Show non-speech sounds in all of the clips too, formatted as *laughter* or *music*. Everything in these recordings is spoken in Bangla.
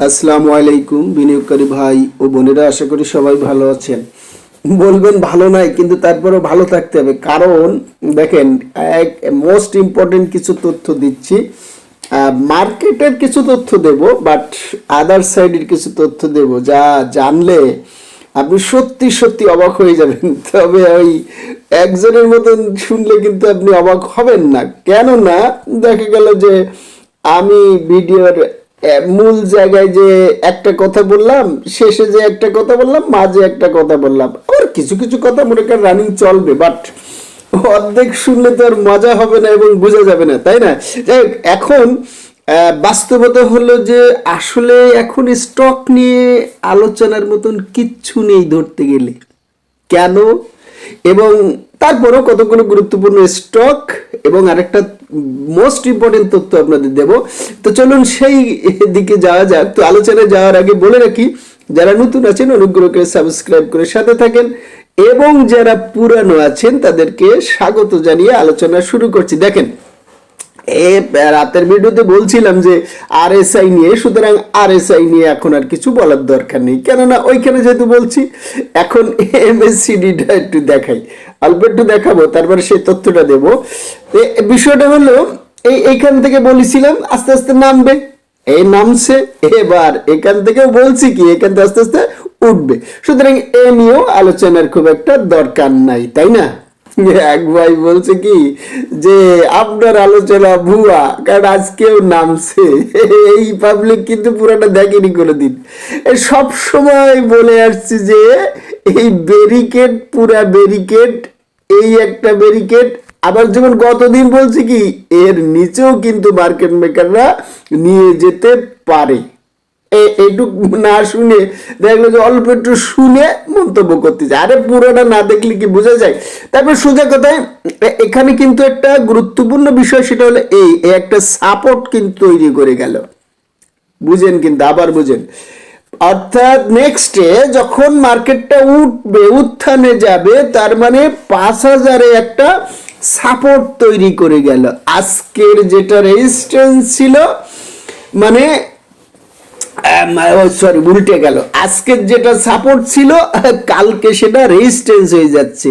আসসালামু আলাইকুম, বিনিয়োগকারী ভাই ও বোনেরা, আশা করি সবাই ভালো আছেন। বলবেন ভালো নাই, কিন্তু তারপরেও ভালো থাকতে হবে। কারণ, দেখেন, এক মোস্ট ইম্পর্টেন্ট কিছু তথ্য দিচ্ছি। মার্কেটের কিছু তথ্য দেব বাট আদার সাইডের কিছু তথ্য দেব, যা জানলে আপনি সত্যি সত্যি অবাক হয়ে যাবেন। *laughs* তবে ওই একজনের মতন শুনলে কিন্তু আপনি অবাক হবেন না। কেননা, দেখা গেল যে আমি ভিডিওর মূল জায়গায় যে একটা কথা বললাম, শেষে যে একটা কথা বললাম, মাঝে একটা কথা বললাম। আবার কিছু কিছু কথা মনে করেন রানিং চলবে বাট অর্ধেক শুনলে তো আর মজা হবে না এবং বোঝা যাবে না, তাই না? যাই এখন বাস্তবতা হলো যে আসলে এখন স্টক নিয়ে আলোচনার মতন কিচ্ছু নেই ধরতে গেলে। কেন? এবং তারপরও কতগুলো গুরুত্বপূর্ণ স্টক এবং আরেকটা মোস্ট ইম্পর্টেন্ট তথ্য আপনাদের দেব। তো চলুন সেই দিকে যাওয়া যাক। তো আলোচনায় যাওয়ার আগে বলে রাখি, যারা নতুন আছেন অনুগ্রহ করে সাবস্ক্রাইব করে সাথে থাকেন এবং যারা পুরানো আছেন, তাদেরকে স্বাগত জানিয়ে আলোচনা শুরু করছি। দেখেন রাতের ভিডিওতে বলছিলাম যে আরএসআই নিয়ে, সুতরাং আরএসআই নিয়ে এখন আর কিছু বলার দরকার নেই। কেননা ওইখানে যেহেতু বলছি, এখন এমএসসিডিটা একটু দেখাই। অল্প একটু দেখাবো, তারপরে সেই তথ্যটা দেব। বিষয়টা হলো, এই, এইখান থেকে বলেছিলাম, আস্তে আস্তে নামবে। এই নামছে, এবার এখান থেকেও বলছি কি, এখান থেকে আস্তে আস্তে উঠবে। সুতরাং এ নিয়েও আলোচনার খুব একটা দরকার নাই, তাই না? এক ভাই বলছে কি, যে আপনার আলোচনা ভুয়া, কারণ আজকেও নামছে। এই পাবলিক কিন্তু পুরোটা দেখেনি কোনোদিন। সব সময় বলে আসছি যে, এই ব্যারিকেড পুরা ব্যারিকেড এই একটা ব্যারিকেড আবার যেমন গতদিন বলছি কি, এর নিচেও কিন্তু মার্কেট মেকাররা নিয়ে যেতে পারে। এটুক না শুনে দেখল যে অল্প একটু শুনে মন্তব্য করতে যায় আরে পুরোটা না দেখলে কি বোঝা যায়? তারপর সোজা কথায় এখানে কিন্তু একটা গুরুত্বপূর্ণ বিষয়, সেটা হলো এই একটা সাপোর্ট কিন্তু তৈরি করে গেল। বুঝেন কিন্তু, আবার বুঝেন। অর্থাৎ নেক্সটে যখন মার্কেটটা উঠবে, উত্থানে যাবে, তার মানে পাঁচ হাজারে একটা সাপোর্ট তৈরি করে গেল। আজকের যেটা রেজিস্ট্যান্স ছিল মানে সরি উল্টে গেল। আজকের যেটা সাপোর্ট ছিল, কালকে সেটা রেজিস্ট্যান্স হয়ে যাচ্ছে।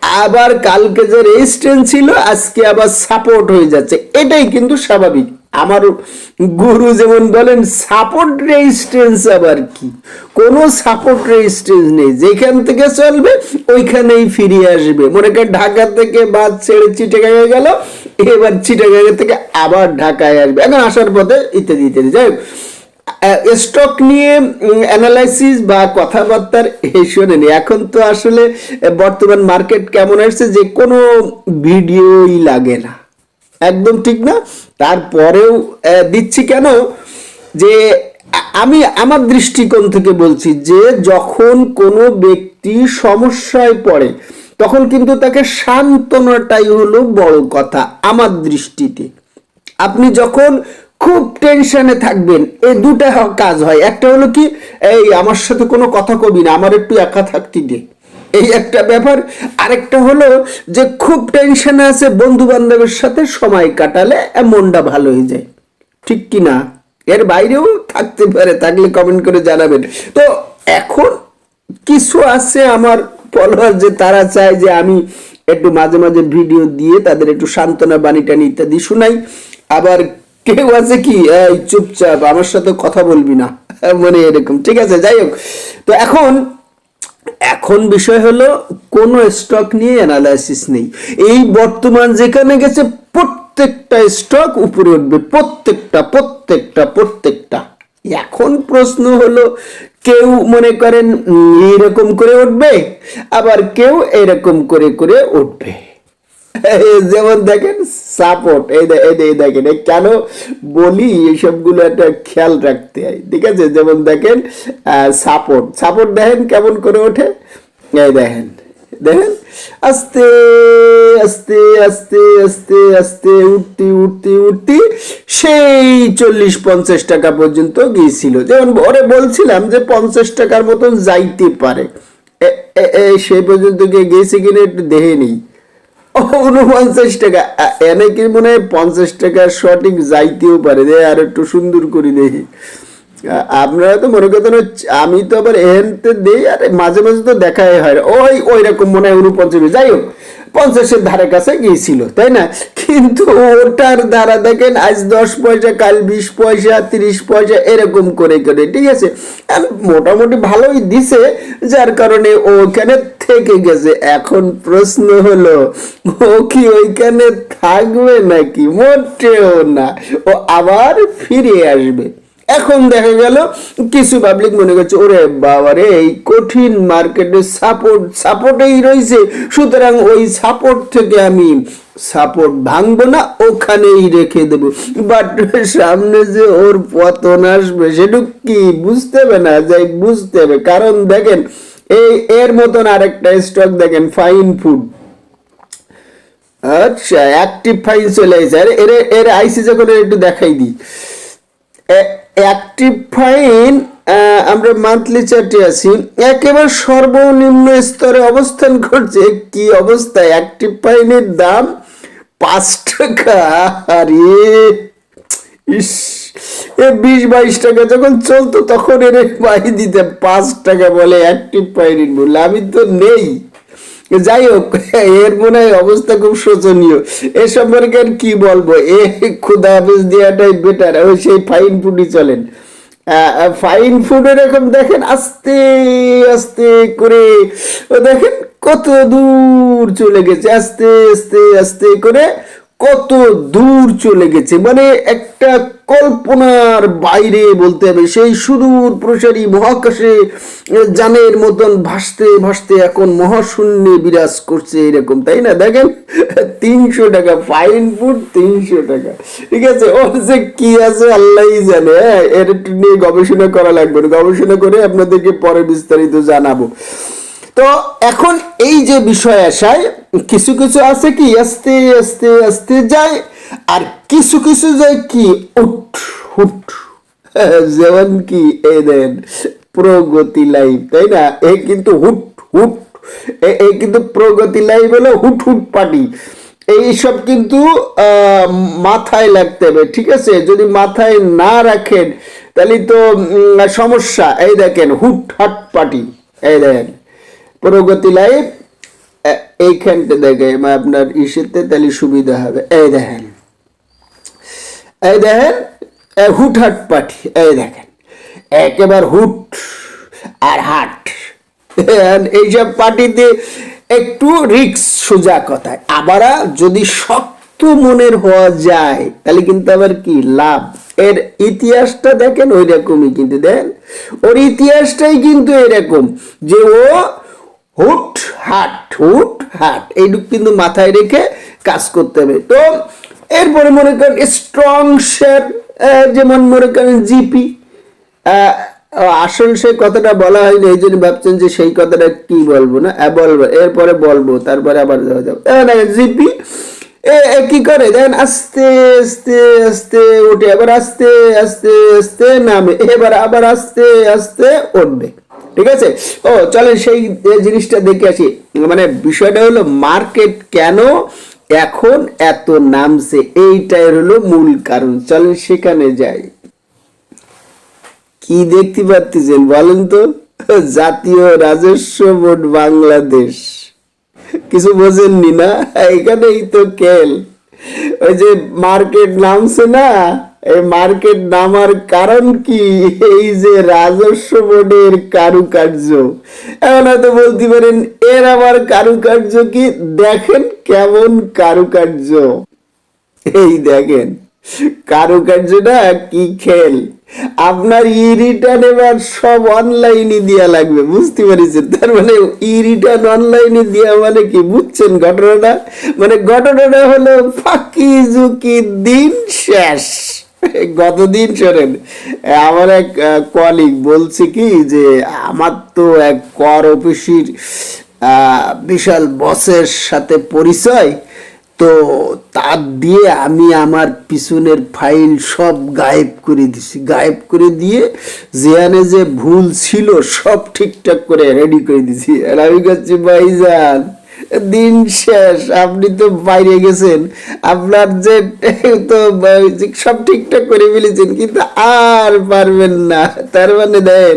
আবার কালকে যে রেজিস্ট্যান্স ছিল, আজকে আবার সাপোর্ট হয়ে যাচ্ছে। এটাই কিন্তু স্বাভাবিক। আমার গুরু যেমন বলেন সাপোর্ট রেজিস্ট্যান্স আবার কি? কোনো সাপোর্ট রেজিস্ট্যান্স নেই। যেখান থেকে চলবে, ওইখানেই ফিরে আসবে। মনে করেন ঢাকা থেকে বাদ ছেড়ে চিটাগাঙে গেল, এবার চিটাগাঙে থেকে আবার ঢাকায় আসবে। এখন আসার পথে ইত্যাদি ইত্যাদি। যাই হোক স্টক নিয়ে অ্যানালাইসিস বা কথাবার্তার শোনেনি এখন তো আসলে বর্তমান মার্কেট কেমন আসছে, যে কোনো ভিডিওই লাগে না। একদম ঠিক না? তারপরেও দিচ্ছি কেন? যে আমি আমার দৃষ্টিকোণ থেকে বলছি যে, যখন কোনো ব্যক্তি সমস্যায় পড়ে, তখন কিন্তু তাকে সান্ত্বনাটাই হলো বড় কথা, আমার দৃষ্টিতে। আপনি যখন খুব টেনশনে থাকবেন। এই দুটা কাজ হয়। একটা হলো কি, এই আমার সাথে কোনো কথা কবি না, আমার একটু একা থাকতে দে। এই একটা ব্যাপার। আরেকটা হলো যে খুব টেনশনে আছে বন্ধু বান্ধবের সাথে সময় কাটালে মনটা ভালো হয়ে যায়। ঠিক কি না? এর বাইরেও থাকতে পারে, থাকলে কমেন্ট করে জানাবেন। তো এখন কিছু আছে আমার ফলোয়ার যে তারা চায় যে আমি একটু মাঝে মাঝে ভিডিও দিয়ে তাদের একটু সান্ত্বনা বাণী টানি ইত্যাদি শুনাই। আবার কেউ আছে কি? এই, চুপচাপ, আমার সাথে কথা বলবি না। *laughs* মানে এরকম। ঠিক আছে, যাই হোক। তো এখন এখন বিষয় হলো, কোনো স্টক নিয়ে অ্যানালাইসিস নেই। এই বর্তমান যেখানে গেছে, প্রত্যেকটা স্টক উপরে উঠবে। প্রত্যেকটা প্রত্যেকটা প্রত্যেকটা। এখন প্রশ্ন হলো, কেউ মনে করেন এরকম করে উঠবে, আবার কেউ এরকম করে করে উঠবে। যেমন দেখেন সাপোর্ট এই এই দেখেন কেন বলি, এইসবগুলো একটা খেয়াল রাখতে হয়, ঠিক আছে? যেমন দেখেন সাপোর্ট সাপোর্ট দেখেন কেমন করে ওঠে? এই দেখেন দেখেন, আস্তে আস্তে আস্তে আস্তে আস্তে, উঠতি উঠতি উঠতি, সেই চল্লিশ পঞ্চাশ টাকা পর্যন্ত গিয়েছিল। যেমন ওরে বলছিলাম যে পঞ্চাশ টাকার মতন যাইতে পারে। সেই পর্যন্ত গিয়ে গেছে কিনা একটু দেহে নেই। উনপঞ্চাশ টাকা। এনে কি মনে হয় পঞ্চাশ টাকা সঠিক যাইতেও পারে? দে, আর একটু সুন্দর করে দেখি। আপনারা তো মনে করতেন আমি তো আবার এহেনতে দিই, আর মাঝে মাঝে তো দেখাই হয়। ওই ওই রকম মনে হয় উনপঞ্চাশ যাই হোক পঞ্চাশের ধারে কাছে গিয়েছিল, তাই না? কিন্তু ওটার দ্বারা দেখেন আজ দশ পয়সা, কাল বিশ পয়সা, তিরিশ পয়সা, এরকম করে করে, ঠিক আছে? আর মোটামুটি ভালোই দিছে, যার কারণে ওখানে থেকে গেছে। এখন প্রশ্ন হলো, ও কি ওইখানে থাকবে নাকি? মোটেও না। ও আবার ফিরে আসবে। এখন দেখা গেল, কিছু পাবলিক মনে করছে, ওরে বাবারে, এই কঠিন মার্কেটে সাপোর্ট সাপোর্টেই রয়েছে। সুতরাং ওই সাপোর্ট থেকে আমি সাপোর্ট ভাঙবো না, ওখানেই রেখে দেবো। বাট সামনে যে ওর পতন আসবে সেটুক কি বুঝতে হবে না? যাই বুঝতে হবে। কারণ দেখেন, এই, এর মতন আরেকটা স্টক দেখেন ফাইন ফুড আচ্ছা অ্যাক্টিভ ফাইন চলে এসে আরে, এর এর আইসি যখন একটু দেখাই দিই। অ্যাক্টিভ ফাইন আমরা মান্থলি চার্টে আছি। একেবারে সর্বনিম্ন স্তরে অবস্থান করছে। কি অবস্থা? অ্যাক্টিভ ফাইনের দাম পাঁচ টাকা। আরে, ইস, এ বিশ বাইশ টাকা যখন চলতো তখন এর বাই দিতে পাঁচ টাকা বলে অ্যাক্টিভ ফাইনের মূল্য। আমি তো নেই। যাই হোক, এর মনে হয় অবস্থা খুব শোচনীয়। এ সম্পর্কে আর কি বলব? এ খুদা হাফিজ দেওয়াটাই বেটার ওই সেই ফাইন ফুডই চলেন। ফাইন ফুড এরকম দেখেন আস্তে আস্তে করে, ও দেখেন কত দূর চলে গেছে, আস্তে আস্তে আস্তে করে কত দূর চলে গেছে। মানে একটা কল্পনার বাইরে বলতে হবে। সেই সুদূর প্রসারী মহাকাশে জানের মতন ভাসতে ভাসতে এখন মহাশূন্যে বিরাজ করছে এরকম, তাই না? দেখেন, তিনশো টাকা ফাইন ফুড তিনশো টাকা। ঠিক আছে? ওর যে কি আছে আল্লাহই জানে। হ্যাঁ এর নিয়ে গবেষণা করা লাগবে গবেষণা করে আপনাদেরকে পরে বিস্তারিত জানাব। তো এখন এই যে বিষয় আসায় কিছু কিছু আছে কি, আস্তে আস্তে আস্তে যায়, আর কিছু কিছু যায় কি, উঠ, হুট। *laughs* যেমন কি, এই দেন, প্রগতি লাইফ তাই না? এ কিন্তু হুট হুট। এ- কিন্তু প্রগতি লাইভ হলো হুট হুট পার্টি। এইসব কিন্তু মাথায় লাগতে হবে, ঠিক আছে? যদি মাথায় না রাখেন, তাহলে তো সমস্যা। এই দেখেন, হুট, হাট পার্টি। এই দেখেন প্রগতি লাইভ। এইখানটা দেখে আপনার ইসেতে তাহলে সুবিধা হবে। এই দেখেন এই দেখেন হুট হাট পাটি এই দেখেন, একেবারে হুট আর হাট। একটু রিক্স সোজা কথায় আবার যদি শক্ত মনের হওয়া যায়, তাহলে কিন্তু আবার কি লাভ? এর ইতিহাসটা দেখেন ওই রকমই কিন্তু, দেখেন? ওর ইতিহাসটাই কিন্তু এরকম যে ও হুট, হাট হুট, হাট। এইটুকু কিন্তু মাথায় রেখে কাজ করতে হবে। তো এরপরে মনে করেন স্ট্রং শেয়ার যেমন মনে করেন জিপি আসল সে কথাটা বলা হয়নি, এই জন্য ভাবছেন যে সেই কথাটা কি বলব না? বলব, এরপরে বলব, তারপরে আবার যাওয়া যাবে। দেখেন জিপি এ কি করে? দেখেন আস্তে আস্তে আস্তে উঠে, আবার আস্তে আস্তে আস্তে নামে, এবার আবার আস্তে আস্তে উঠবে। ঠিক আছে? ও, চলেন সেই জিনিসটা দেখে আসি। মানে বিষয়টা হলো মার্কেট কেন এখন এত নামছে? এইটাই হলো মূল কারণ। চলেন সেখানে যাই। কি দেখতে পাচ্ছেন বলেন তো? জাতীয় রাজস্ব বোর্ড বাংলাদেশ। কিছু বোঝেননি না? এখানেই তো খেল। ওই যে মার্কেট নামছে না? এই মার্কেট নামার কারণ কি? এই যে রাজস্ব বোর্ডের কারুকার্য। হয়তো বলতে পারেন, এর আবার কারুকার্য কি? দেখেন কেমন কারুকার্য। এই দেখেন, কারুকার্যটা কি খেল? আপনার ই রিটার্ন এবার সব অনলাইনে দেওয়া লাগবে, বুঝতে পেরেছেন? তার মানে ই রিটার্ন অনলাইনে দেওয়া মানে কি, বুঝছেন ঘটনাটা? মানে ঘটনাটা হলো ফাঁকি ঝুঁকি দিন শেষ। *laughs* গতদিন শোনেন আমার এক কলিগ বলছে কি যে, আমার তো এক কর অফিসির বিশাল বসের সাথে পরিচয়, তো তার দিয়ে আমি আমার পিছনের ফাইল সব গায়েব করে দিছি। গায়েব করে দিয়ে যেখানে যে ভুল ছিল সব ঠিকঠাক করে রেডি করে দিছি। আর আমি কাছে ভাইজান দিন শেষ, আপনি তো বাইরে গেছেন। আপনার যে তো সব ঠিকঠাক করে ফেলেছেন, কিন্তু আর পারবেন না। তার মানে দেন,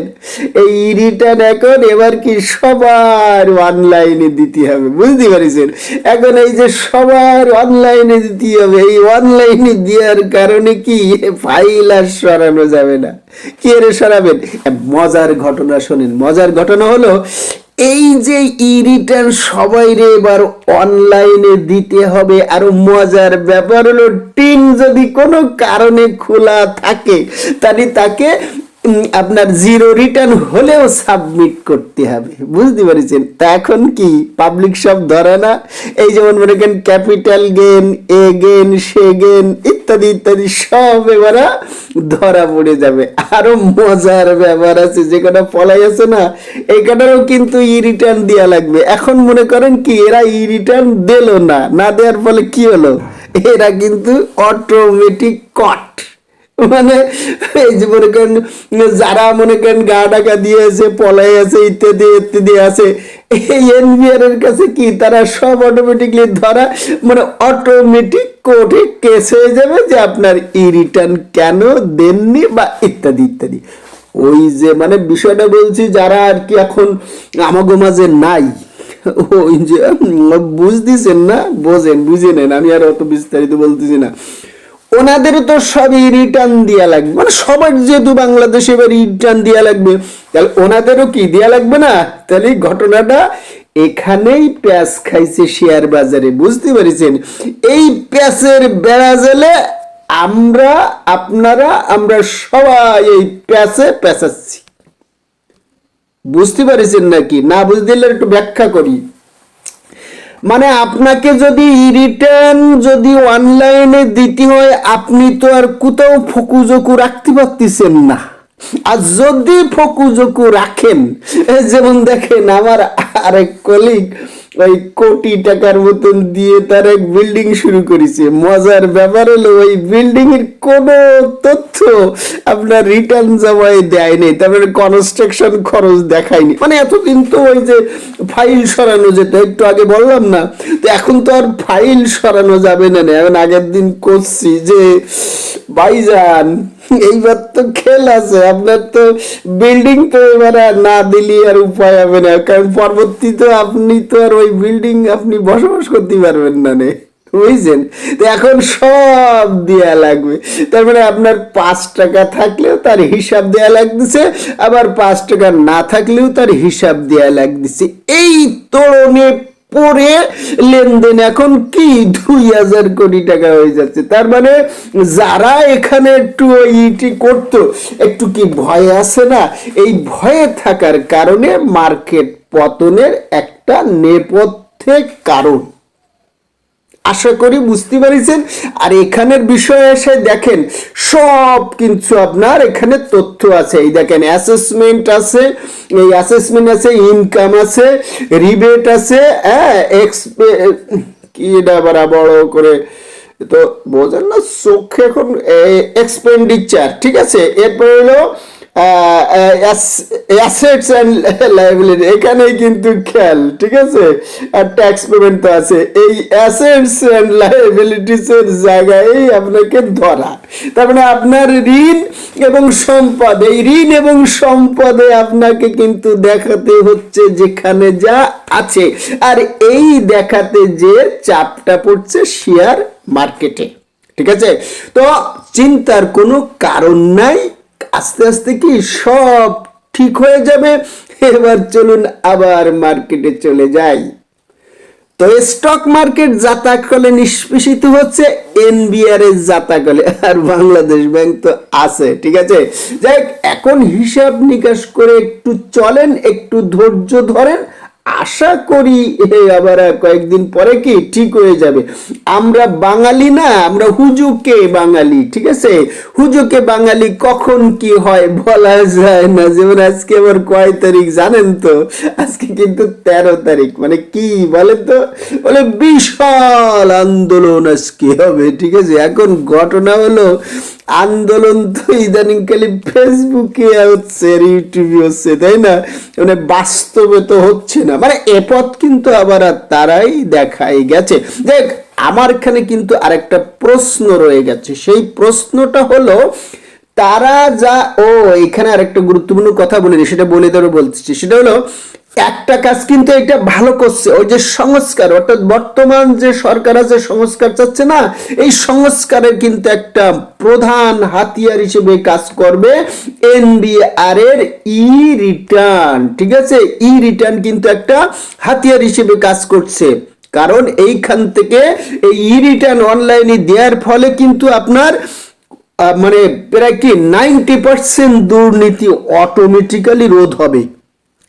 এই রিটার্ন এখন এবার কি সবার অনলাইনে দিতে হবে, বুঝতে পারছেন? এখন এই যে সবার অনলাইনে দিতে হবে, এই অনলাইনে দেওয়ার কারণে কি ফাইল আর সরানো যাবে না? কি সরাবেন? মজার ঘটনা শোনেন, মজার ঘটনা হলো এই যে ই রিটার্ন সবাই রে এবার অনলাইনে দিতে হবে। আর মজার ব্যাপার হলো টিন যদি কোনো কারণে খোলা থাকে, তাহলে তাকে আপনার জিরো রিটার্ন হলেও সাবমিট করতে হবে। বুঝতে পারছেন? তা এখন কি? পাবলিক সব ধরে না? এই যেমন মনে করেন ক্যাপিটাল গেন এ গেন সে গেন ইত্যাদি ইত্যাদি সব এবার ধরা পড়ে যাবে। আরও মজার ব্যাপার আছে, যে কটা পলাই আছে না, এই কটারও কিন্তু ই রিটার্ন দেওয়া লাগবে। এখন মনে করেন কি, এরা ই রিটার্ন দিল না না দেওয়ার ফলে কি হলো? এরা কিন্তু অটোমেটিক কট মানে এই যে মনে করেন, যারা মনে করেন গা ডাকা দিয়েছে পলাই আছে ইত্যাদি ইত্যাদি আছে, এই এনবিআর এর কাছে কি তারা সব অটোমেটিকলি ধরা মানে অটোমেটিক কোর্টে কেস হয়ে যাবে যে আপনার ই রিটার্ন কেন দেননি বা ইত্যাদি ইত্যাদি। ওই যে মানে বিষয়টা বলছি, যারা আর কি এখন আমাগো মাঝে নাই, ওই যে বুঝতেছেন না? বোঝেন, বুঝে নেন, আমি আর অত বিস্তারিত বলতেছি না। ওনাদের তো সবই রিটার্ন দেওয়া লাগবে। মানে সবার যেহেতু বাংলাদেশে এবার রিটার্ন দেওয়া লাগবে, তাহলে ওনাদেরও কি দেওয়া লাগবে না? তাহলে ঘটনাটা এখানেই প্যাঁচ খাইছে শেয়ার বাজারে, বুঝতে পারছেন? এই প্যাঁচের বেড়া জেলে আমরা, আপনারা, আমরা সবাই এই প্যাঁচে পেঁচাচ্ছি বুঝতে পারছেন নাকি? না বুঝতে একটু ব্যাখ্যা করি। মানে আপনাকে যদি রিটার্ন যদি অনলাইনে দিতে হয়, আপনি তো আর কোথাও ফকুজকু রাখতে পারতেছেন না। আর যদি ফকুজকু রাখেন যেমন দেখেন আমার আরেক কলিগ ওই কোটি টাকার মতন দিয়ে তার এক বিল্ডিং শুরু করেছে। মজার ব্যাপার হলো ওই বিল্ডিং এর কোনো তথ্য আপনার রিটার্ন জমায় দেয়নি তারপরে কনস্ট্রাকশন খরচ দেখায়নি। মানে এতদিন তো ওই যে ফাইল সরানো যেত, একটু আগে বললাম না? তো এখন তো আর ফাইল সরানো যাবে না এখন আগের দিন করছি যে, ভাইজান এইবার তো খেল আছে, আপনার তো বিল্ডিং তো এবার না দিলে আর উপায় হবে না, কারণ পরবর্তীতে আপনি তো আর ওই বিল্ডিং আপনি বসবাস করতে পারবেন না নে, বুঝছেন? তো এখন সব দেয়া লাগবে, তার মানে আপনার পাঁচ টাকা থাকলেও তার হিসাব দেয়া লাগতেছে, আবার পাঁচ টাকা না থাকলেও তার হিসাব দেয়া লাগতেছে, এই তরণে পরে লেনদেন এখন কি দুই হাজার কোটি টাকা হয়ে যাচ্ছে। তার মানে যারা এখানে একটু ইটি করত, একটু কি ভয় আছে না? এই ভয়ে থাকার কারণে মার্কেট পতনের একটা নেপথ্যে কারণ। আশা করি বুঝতে পারিছেন। আর এখানের বিষয়ে এসে দেখেন, সব কিছু আপনার এখানে তথ্য আছে। এই দেখেন অ্যাসেসমেন্ট আছে, এই অ্যাসেসমেন্ট আছে ইনকাম আছে রিবেট আছে হ্যাঁ কি এটা আবার বড় করে তো বোঝেন না, চোখে এখন এক্সপেন্ডিচার ঠিক আছে? এরপরে হলো অ্যাসেটস অ্যান্ড লাইবিলিটি, এখানেই কিন্তু খেয়াল ঠিক আছে? আর ট্যাক্স পেমেন্ট তো আছে। এই অ্যাসেটস অ্যান্ড লাইবিলিটিস এর জায়গায় আপনাকে ধরা। তার মানে আপনার ঋণ এবং সম্পদ, এই ঋণ এবং সম্পদে আপনাকে কিন্তু দেখাতে হচ্ছে যেখানে যা আছে। আর এই দেখাতে যে চাপটা পড়ছে শেয়ার মার্কেটে ঠিক আছে? তো চিন্তার কোনো কারণ নাই। আস্তে আস্তে কি সব ঠিক হয়ে যাবে? এবার চলুন আবার মার্কেটে চলে যাই। তো স্টক মার্কেট যাতাকলে নিষ্পেষিত হচ্ছে এনবিআর এর জাতাকলে। আর বাংলাদেশ ব্যাংক তো আছে, ঠিক আছে? যাই এখন হিসাব নিকাশ করে একটু চলেন, একটু ধৈর্য ধরেন আশা করি আবার কয়েকদিন পরে কি ঠিক হয়ে যাবে। আমরা বাঙালি না, আমরা হুজুকে বাঙালি, ঠিক আছে? হুজুকে বাঙালি কখন কি হয় বলা যায় না। যেমন আজকে আবার কয় তারিখ জানেন তো? আজকে কিন্তু তেরো তারিখ। মানে কি বলেন তো? বলে বিশাল আন্দোলন আজকে হবে, ঠিক আছে? এখন ঘটনা হলো আন্দোলন তো ইদানিং খালি ফেসবুকে হচ্ছে আর ইউটিউবে হচ্ছে, তাই না? মানে বাস্তবে তো হচ্ছে না। মানে এ পথ কিন্তু আবার তারাই দেখাই গেছে। দেখ, আমার এখানে কিন্তু আরেকটা প্রশ্ন রয়ে গেছে। সেই প্রশ্নটা হলো, তারা যা, ও, এখানে আরেকটা গুরুত্বপূর্ণ কথা বলিনি, সেটা বলে ধরে বলতেছি সেটা হলো একটা কাজ কিন্তু এটা ভালো করছে, ওই যে সংস্কার, অর্থাৎ বর্তমান যে সরকার আছে, সংস্কার চাচ্ছে না, এই সংস্কারের কিন্তু একটা প্রধান হাতিয়ার হিসেবে কাজ করবে এনবিআর এর ই রিটার্ন ঠিক আছে? ই রিটার্ন কিন্তু একটা হাতিয়ার হিসেবে কাজ করছে, কারণ এইখান থেকে এই ই রিটার্ন অনলাইনে দেওয়ার ফলে কিন্তু আপনার মানে প্রায় কি নাইনটি পার্সেন্ট দুর্নীতি অটোমেটিক্যালি রোধ হবে।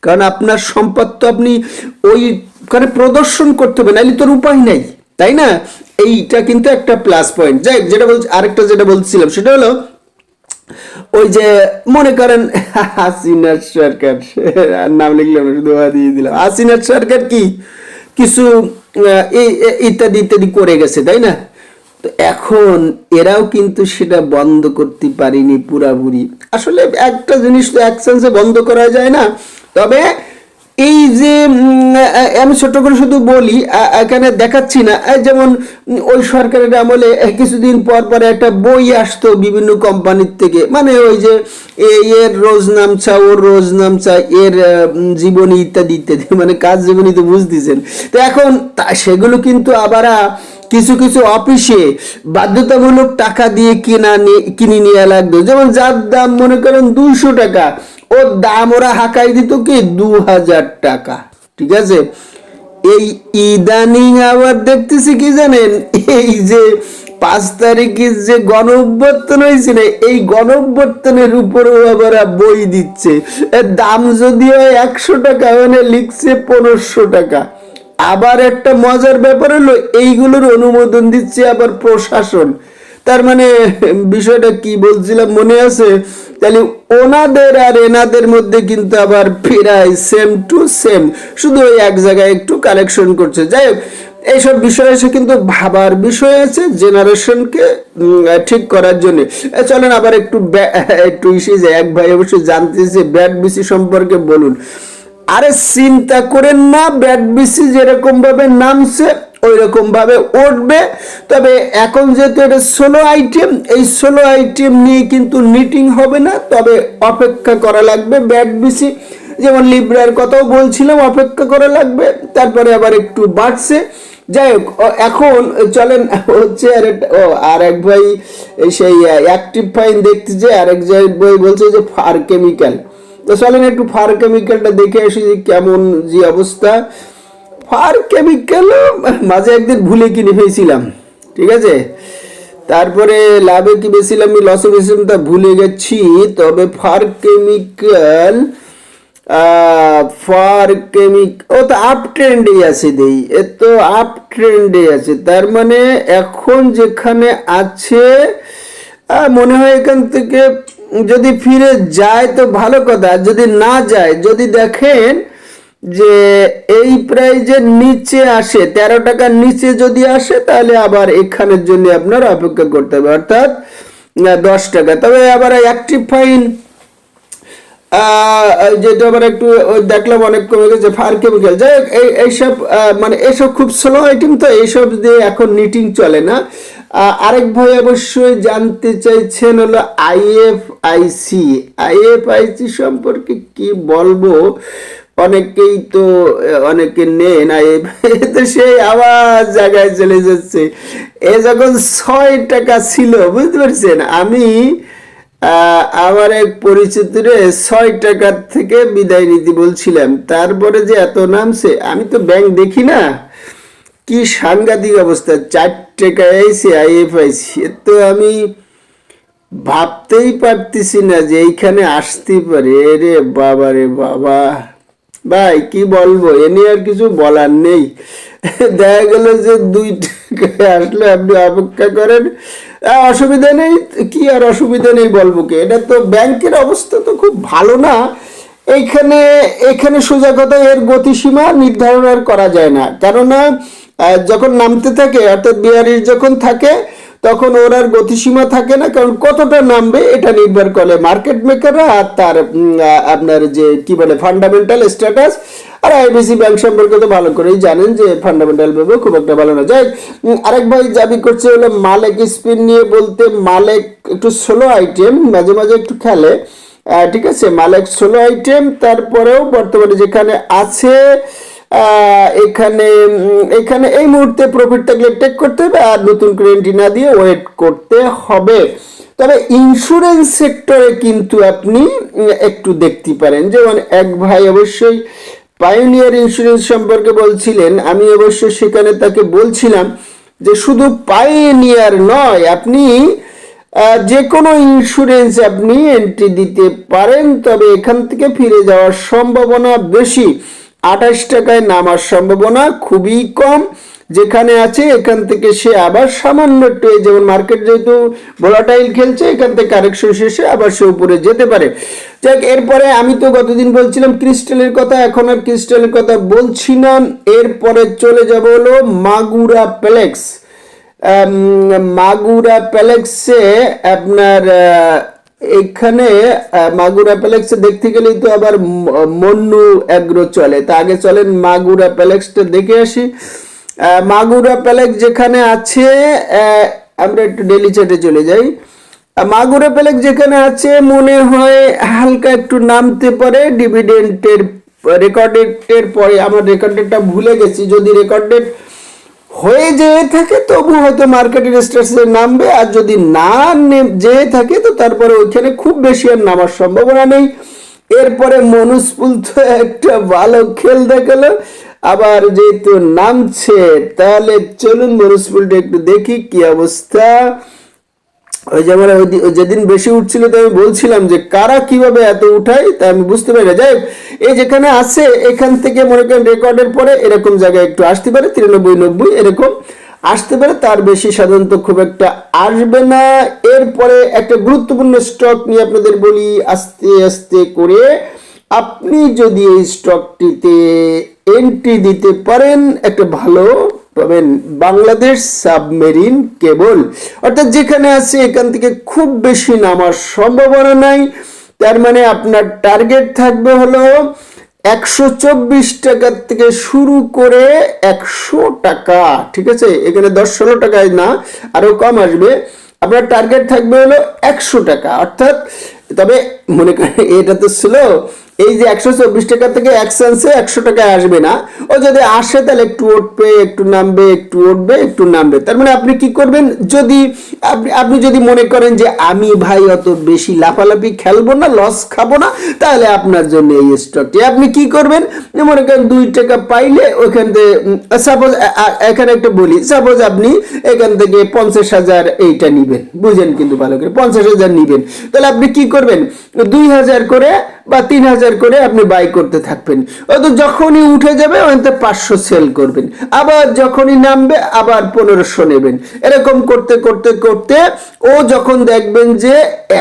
কারণ আপনার সম্পদ তো আপনি ওইখানে প্রদর্শন করতে হবে নাহলে তোর উপায় নাই, তাই না? এইটা কিন্তু একটা প্লাস পয়েন্ট যাই যেটা বলছি, আরেকটা যেটা বলছিলাম, সেটা হলো ওই যে মনে করেন, *laughs* হাসিনার সরকার নাম লিখলাম শুধু দিয়ে দিলাম। হাসিনার সরকার কি? কিছু ইত্যাদি ইত্যাদি করে গেছে, তাই না? তো এখন এরাও কিন্তু সেটা বন্ধ করতে পারিনি পুরাপুরি। আসলে একটা জিনিস তো এক বন্ধ করা যায় না তবে এই যে আমি ছোট করে শুধু বলি এখানে দেখাচ্ছি না। যেমন, ওই সরকারের আমলে কিছুদিন পর পরে একটা বই আসতো বিভিন্ন কোম্পানির থেকে। মানে ওই যে এর রোজ নামছা ওর রোজ নামছা এর জীবনী ইত্যাদি ইত্যাদি *laughs* মানে কাজ জীবনী তো বুঝতেছেন। তো এখন সেগুলো কিন্তু আবার কিছু কিছু অফিসে বাধ্যতামূলক টাকা দিয়ে কিনা কিনে নেওয়া লাগতো। যেমন যার দাম, মনে করেন দুইশো টাকা ওর দাম ওরা হাঁকাই দিত কি? দু হাজার টাকা। ঠিক আছে? এই ইদানিং আবার দেখতেছি কি জানেন? এই যে পাঁচ তারিখে যে গণ অভ্যর্থন হয়েছিল এই গণ অভ্যর্থনের উপরেও আবার বই দিচ্ছে। দাম যদিও একশো টাকা মানে লিখছে পনেরোশো টাকা। আবার একটা মজার ব্যাপার হলো, এইগুলোর অনুমোদন দিচ্ছে আবার প্রশাসন। তার মানে বিষয়টা কি বলছিলাম মনে আছে? তাহলে ওনাদের আর এনাদের মধ্যে কিন্তু আবার ফেরায় সেম টু সেম শুধু ওই এক জায়গায় একটু কালেকশন করছে। যাই হোক, এইসব বিষয় এসে কিন্তু ভাবার বিষয় আছে জেনারেশনকে ঠিক করার জন্য। চলেন আবার একটু একটু ইসে যে এক ভাই অবশ্যই জানতে যে ব্যাট বিসি সম্পর্কে বলুন। আরে চিন্তা করেন না, ব্যাট বিসি যেরকম ভাবে নামছে ওই রকম ভাবে উঠবে। তবে এখন যেহেতু এটা ষোলো আইটেম এই ষোলো আইটেম নিয়ে কিন্তু নিটিং হবে না, তবে অপেক্ষা করা লাগবে ব্যাট বিসি। যেমন লিব্রার কথাও বলছিলাম, অপেক্ষা করা লাগবে, তারপরে আবার একটু বাড়ছে। যাই হোক এখন চলেন হচ্ছে আর ও আর এক ভাই সেই অ্যাক্টিভ ফাইন দেখতে যে আরেক ভাই বলছে যে ফার কেমিক্যাল তো চলেন একটু ফার কেমিক্যালটা দেখে আসি যে কেমন যে অবস্থা। ফার কেমিক্যাল মাঝে একদিন ভুলে কিনে ফেলছিলাম, ঠিক আছে? তারপরে লাভে কি বেছিলাম কি লসে বেছিলাম তা ভুলে গেছি। তবে ফার কেমিক্যাল ফার কেমিক ও তো আপ ট্রেন্ডে আছে দেই, এ তো আপ ট্রেন্ডে আছে। তার মানে এখন যেখানে আছে মনে হয় এখান থেকে যদি ফিরে যায় তো ভালো কথা যদি না যায় যদি দেখেন যে এই প্রাইজের নিচে আসে তেরো টাকার নিচে যদি আসে তাহলে আবার এখানের জন্য আপনার অপেক্ষা করতে হবে অর্থাৎ দশ টাকা। তবে আবার অ্যাক্টিভ ফাইন যেটা আবার একটু দেখলাম অনেক কমে গেছে ফার কেমিক্যাল যাই হোক, এই এইসব মানে এসব খুব স্লো আইটেম তো এইসব দিয়ে এখন নিটিং চলে না। আরেক ভাই অবশ্যই জানতে চাইছেন হলো আইএফআইসি আইএফআইসি সম্পর্কে কি বলব? অনেকেই তো অনেকে নেন *laughs* তো সেই আবার জায়গায় চলে যাচ্ছে। এ যখন ছয় টাকা ছিল, বুঝতে পারছেন? আমি আমার এক পরিচিতরে ছয় টাকার থেকে বিদায় নিতে বলছিলাম। তারপরে যে এত নামছে, আমি তো ব্যাংক দেখি না। কি সাংঘাতিক অবস্থা? চার টাকা এসে আইএফআইসি তো আমি ভাবতেই পারতেছি না যে এইখানে আসতে পারে। রে বাবা রে বাবা। ভাই, কি বলব? এ নিয়ে আর কিছু বলার নেই। দেখা গেল যে দুই টাকায় আসলে আপনি অপেক্ষা করেন। অসুবিধা নেই। কি আর অসুবিধা নেই বলব কি? এটা তো ব্যাংকের অবস্থা তো খুব ভালো না। এইখানে, এখানে সোজা কথা এর গতিসীমা নির্ধারণ আর করা যায় না। কেননা যখন নামতে থাকে, অর্থাৎ বিহারির যখন থাকে, তখন ওর আর গতিসীমা থাকে না, কারণ কতটা নামবে এটা নির্ভর করে মার্কেট মেকাররা আর তার আপনার যে কি বলে ফান্ডামেন্টাল স্ট্যাটাস আর আইবিসি ব্যাংক সম্পর্কে তো ভালো করেই জানেন যে ফান্ডামেন্টাল ভাবে খুব একটা ভালো না। যাই আরেক ভাই দাবি করছে হলো মালেক স্পিন নিয়ে বলতে মালেক একটু স্লো আইটেম মাঝে মাঝে একটু খেলে। ঠিক আছে, মালেক স্লো আইটেম তারপরেও বর্তমানে যেখানে আছে এখানে এখানে এই মুহূর্তে প্রফিট থাকলে টেক করতে হবে আর নতুন করে এন্ট্রি না দিয়ে ওয়েট করতে হবে। তবে ইন্স্যুরেন্স সেক্টরে কিন্তু আপনি একটু দেখতে পারেন। যেমন এক ভাই অবশ্যই পাইনিয়ার ইন্স্যুরেন্স সম্পর্কে বলছিলেন। আমি অবশ্য সেখানে তাকে বলছিলাম যে শুধু পাইনিয়ার নয়, আপনি যে কোনো ইন্স্যুরেন্স আপনি এন্ট্রি দিতে পারেন, তবে এখান থেকে ফিরে যাওয়ার সম্ভাবনা বেশি। আঠাশ টাকায় নামার সম্ভাবনা খুবই কম। যেখানে আছে, এখান থেকে সে আবার সামান্য একটু যেমন মার্কেট যেহেতু ভোলাটাইল খেলছে, এখান থেকে কারেকশন শেষে আবার সে উপরে যেতে পারে। যাক, এরপরে আমি তো গতদিন বলছিলাম ক্রিস্টালের কথা, এখন আর ক্রিস্টালের কথা বলছি না। এরপরে চলে যাব হলো মাগুরা প্যালেক্স। মাগুরা প্যালেক্সে আপনার এখানে মাগুরা প্যালেক্সে দেখতে গেলেই তো আবার মন্নু অ্যাগ্রো চলে। তা আগে চলেন মাগুরা প্যালেক্সটা দেখে আসি। মাগুরা প্যালেক্স যেখানে আছে আমরা একটু ডেলি চ্যাটে চলে যাই। মাগুরা প্যালেক্স যেখানে আছে, মনে হয় হালকা একটু নামতে পারে। ডিভিডেন্টের রেকর্ডের পরে, আমার রেকর্ডেডটা ভুলে গেছি। যদি রেকর্ডেড হয়ে যেয়ে থাকে, তবু হয়তো মার্কেটের স্ট্যাটাসে নামবে, আর যদি না নে- যেয়ে থাকে, তো তারপরে ওইখানে খুব বেশি আর নামার সম্ভাবনা নেই। এরপরে মনুসপুল তো একটা ভালো খেল দেখাল, আবার যেহেতু নামছে, তাহলে চলুন মনুসপুলটা একটু দেখি কি অবস্থা। ওই ওই দি- ওই যেদিন বেশি উঠছিল, তো আমি বলছিলাম যে, কারা কীভাবে এত উঠায়, তা আমি বুঝতে পারি না। যাই এই যেখানে আছে, এখান থেকে মনে করেন রেকর্ডের পরে এরকম জায়গায় একটু আসতে পারে, তিরানব্বই, নব্বই, এরকম আসতে পারে। তার বেশি সাধারণত খুব একটা আসবে না। এরপরে একটা গুরুত্বপূর্ণ স্টক নিয়ে আপনাদের বলি, আস্তে আস্তে করে। আপনি যদি এই স্টকটিতে এন্ট্রি দিতে পারেন, একটা ভালো পাবেন বাংলাদেশ সাবমেরিন কেবল। অর্থাৎ যেখানে আছে এখান থেকে খুব বেশি নামার সম্ভাবনা নাই। তার মানে আপনার টার্গেট থাকবে হলো একশো চব্বিশ টাকার থেকে শুরু করে একশো টাকা, ঠিক আছে? এখানে দশ ষোলো টাকায় না, আরও কম আসবে। আপনার টার্গেট থাকবে হলো একশো টাকা, অর্থাৎ তবে মনে করেন এটা তো স্লো এই যে একশো চব্বিশ টাকা থেকে এক সেন্সে একশো টাকায় আসবে না। ও যদি আসে তাহলে একটু উঠবে, একটু নামবে, একটু উঠবে, একটু নামবে। তার মানে আপনি কি করবেন? যদি আপনি আপনি যদি মনে করেন যে আমি ভাই অত বেশি লাফালাফি খেলব না লস খাব না, তাহলে আপনার জন্য এই স্টকটি আপনি কি করবেন? মনে করেন দুই টাকা পাইলে ওখান থেকে সাপোজ এখানে একটা বলি সাপোজ আপনি এখান থেকে পঞ্চাশ হাজার এইটা নিবেন, বুঝেন কিন্তু ভালো করে, পঞ্চাশ হাজার নিবেন। তাহলে আপনি কি করবেন? দুই হাজার করে বা তিন হাজার করে আপনি বাই করতে থাকবেন। হয়তো যখনই উঠে যাবে, ওখানে পাঁচশো সেল করবেন। আবার যখনই নামবে, আবার পনেরোশো নেবেন। এরকম করতে করতে করতে ও যখন দেখবেন যে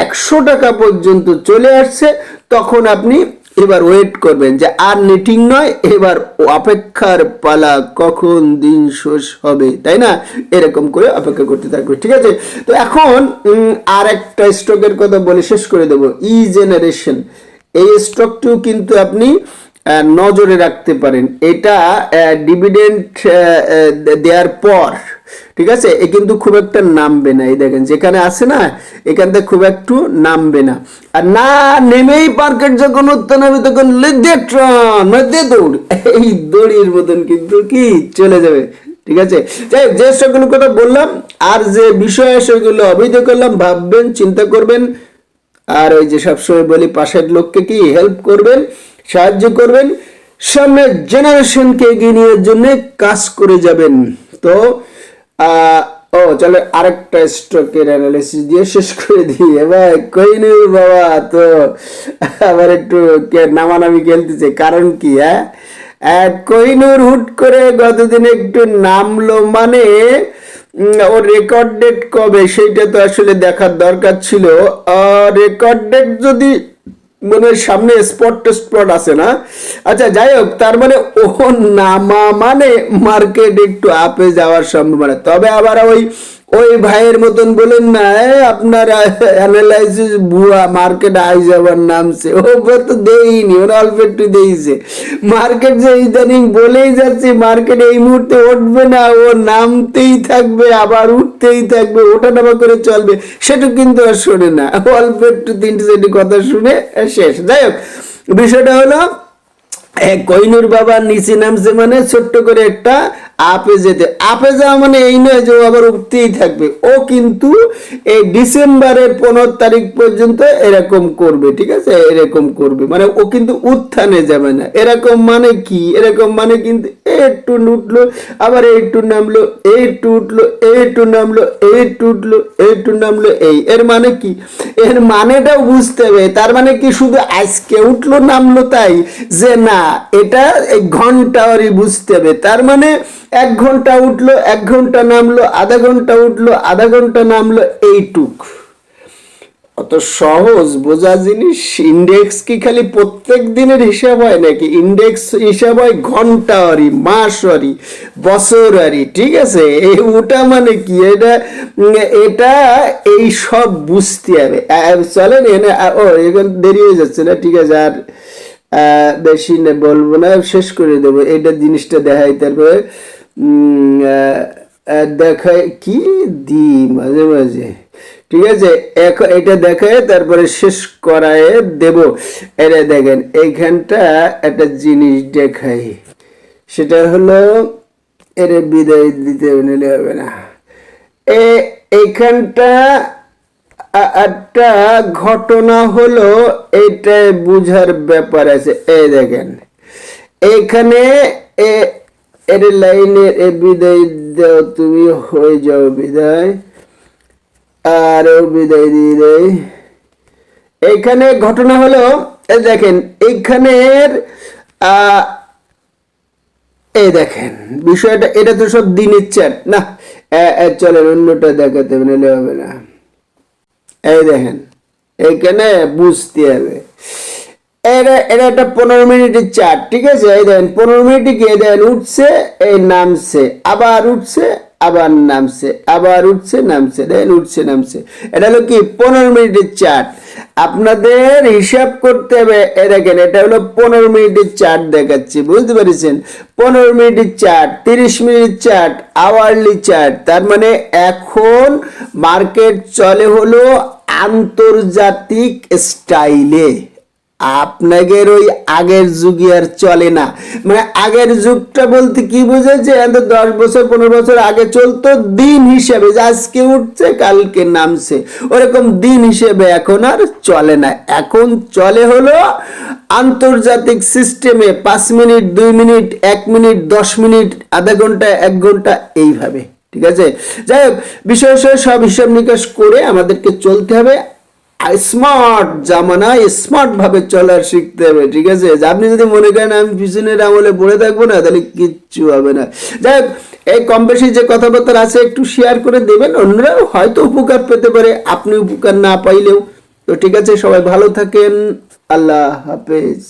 একশো টাকা পর্যন্ত চলে আসছে, তখন আপনি এবার ওয়েট করবেন যে আর নেটিং নয়, এবার অপেক্ষার পালা কখন দিন শেষ হবে, তাই না? এরকম করে অপেক্ষা করতে থাকবে, ঠিক আছে? তো এখন আর একটা স্টকের কথা বলে শেষ করে দেবো ই জেনারেশন এই স্টকটিও কিন্তু আপনি নজরে রাখতে পারেন। এটা ডিভিডেন্ড দেওয়ার পর, ঠিক আছে? এ কিন্তু খুব একটা নামবে না। এই দেখেন, যেখানে আছে না, এখান থেকে খুব একটু নামবে না। আর না নেমেই পার্কেট যখন উত্তর হবে, তখন লেদে ট্রান দে দৌড়। এই দড়ির মতন কিন্তু কি চলে যাবে, ঠিক আছে? যাই যে সবগুলো কথা বললাম, আর যে বিষয় সেগুলো অবৈধ করলাম, ভাববেন, চিন্তা করবেন। আর ওই যে সবসময় বলি, পাশের লোককে কি হেল্প করবেন, সাহায্য করবেন? সামনের জেনারেশনকে এগিয়ে নেওয়ার জন্য কাজ করে যাবেন। তো ও আরেকটা স্টকের অ্যানালিসিস দিয়ে শেষ করে দিই। এবার কইনুর বাবা? তো, আবার একটু নামানামি খেলতেছে, কারণ কি হ্যাঁ? কইনুর হুট করে গতদিন একটু নামলো মানে ওর রেকর্ড ডেট কবে? সেইটা তো আসলে দেখার দরকার ছিল। রেকর্ড ডেট যদি মানে সামনে স্পট স্পট আছে না? আচ্ছা যাই হোক, তার মানে ও নামা মানে মার্কেট একটু আপে যাওয়ার সম্ভাবনা। তবে আবার ওই ওই ভাইয়ের মতন বলেন না আপনার অ্যানালাইসিস ভুয়া মার্কেট আই যাবার নামছে। ও তো দেইনি, ওরা অল্প একটু দিয়েছে মার্কেট যে ইদানিং বলেই যাচ্ছে মার্কেট এই মুহূর্তে উঠবে না, ও নামতেই থাকবে, আবার উঠতেই থাকবে ওঠা নামা করে চলবে, সেটা কিন্তু আর শোনে না। অল্প একটু তিনটে চারটি কথা শুনে শেষ। যাই হোক, বিষয়টা হলো কইনুর বাবা নিচে নামছে মানে ছোট্ট করে একটা আপে যেতে। আপে যাওয়া মানে এই নয় যে ও আবার উঠতেই থাকবে। ও কিন্তু এই ডিসেম্বরের পনেরো তারিখ পর্যন্ত এরকম করবে, ঠিক আছে? এরকম করবে। মানে ও কিন্তু উত্থানে যাবে না। এরকম মানে কি? এরকম মানে কিন্তু একটু উঠল আবার একটু নামলো এই একটু উঠল একটু নামলো এই একটু উঠল একটু নামলো, এই। এর মানে কি? এর মানেটাও বুঝতে হবে। তার মানে কি শুধু আজকে উঠল, নামলো তাই? যে না এটা এই ঘন্টাওয়ারি বুঝতে হবে। তার মানে এক ঘণ্টা উঠল, এক ঘণ্টা নামলো, আধা ঘণ্টা উঠল, আধা ঘণ্টা নামলো, এইটুক। অত সহজ বোঝা জিনিস ইন্ডেক্স কি খালি প্রত্যেক দিনের হিসাব হয় নাকি? ইন্ডেক্স হিসাব হয় ঘন্টাওয়ারি মাসওয়ারি বছরারি ঠিক আছে? এই ওটা মানে কি? এটা এটা এই সব বুঝতে হবে। চলেন এনে ও, এখন দেরি হয়ে যাচ্ছে না, ঠিক আছে, আর বেশি না বলব না, শেষ করে দেবো। এটা জিনিসটা দেখাই, তারপরে দেখায় কি? দি, মাঝে মাঝে। ঠিক আছে, এখন এটা দেখায় তারপরে শেষ করায় দেব। এটা দেখেন, এইখানটা একটা জিনিস দেখাই। সেটা হলো এর বিদায় দিতে নিলে হবে না। এ, এইখানটা একটা ঘটনা হলো এটা বুঝার ব্যাপার আছে। এই দেখেন এইখানে এ, এর লাইনের এ বিদায় দাও, তুমি হয়ে যাও বিদায়। আরও বিদায় দিয়ে দেয়। এইখানে ঘটনা হলো দেখেন এইখানের এই দেখেন, বিষয়টা, এটা তো সব দিনের চ্যাট না? চলেন, অন্যটা দেখাতে হবে, নাহলে হবে না। এই দেখেন এইখানে বুঝতে হবে। এটা এটা একটা পনেরো মিনিটের চার্ট ঠিক আছে? এই দেখেন, পনেরো মিনিটে গিয়ে দেখেন উঠছে, এই নামছে, আবার উঠছে, আবার নামছে, আবার উঠছে, নামছে, দেখেন উঠছে, নামছে। এটা হলো কি? পনেরো মিনিটের চার্ট আপনাদের হিসাব করতে হবে, এ দেখেন, এটা হলো পনেরো মিনিটের চার্ট দেখাচ্ছি, বুঝতে পেরেছেন? পনেরো মিনিটের চার্ট তিরিশ মিনিট চার্ট আওয়ারলি চার্ট তার মানে এখন মার্কেট চলে হলো আন্তর্জাতিক স্টাইলে। আপনাদের ওই আগের যুগে আর চলে না। মানে আগের যুগটা বলতে কি বোঝাচ্ছে এত দশ বছর, পনেরো বছর আগে চলতো দিন হিসেবে, যে আজকে উঠছে, কালকে নামছে। ওরকম দিন হিসেবে এখন আর চলে না। এখন চলে হলো আন্তর্জাতিক সিস্টেমে পাঁচ মিনিট, দুই মিনিট, এক মিনিট, দশ মিনিট, আধা ঘণ্টা, এক ঘণ্টা, এইভাবে। ঠিক আছে? যাই হোক, বিষয় সব হিসাব নিকাশ করে আমাদেরকে চলতে হবে। স্মার্ট জামানায় স্মার্ট ভাবে চলার শিখতে হবে, ঠিক আছে? আপনি যদি মনে করেন আমি পিছনের আমলে পড়ে থাকব না, তাহলে কিচ্ছু হবে না। যাই হোক, এই কম বেশি যে কথাবার্তা আছে একটু শেয়ার করে দেবেন, অন্যরাও হয়তো উপকার পেতে পারে, আপনি উপকার না পাইলেও। তো ঠিক আছে, সবাই ভালো থাকেন, আল্লাহ হাফেজ।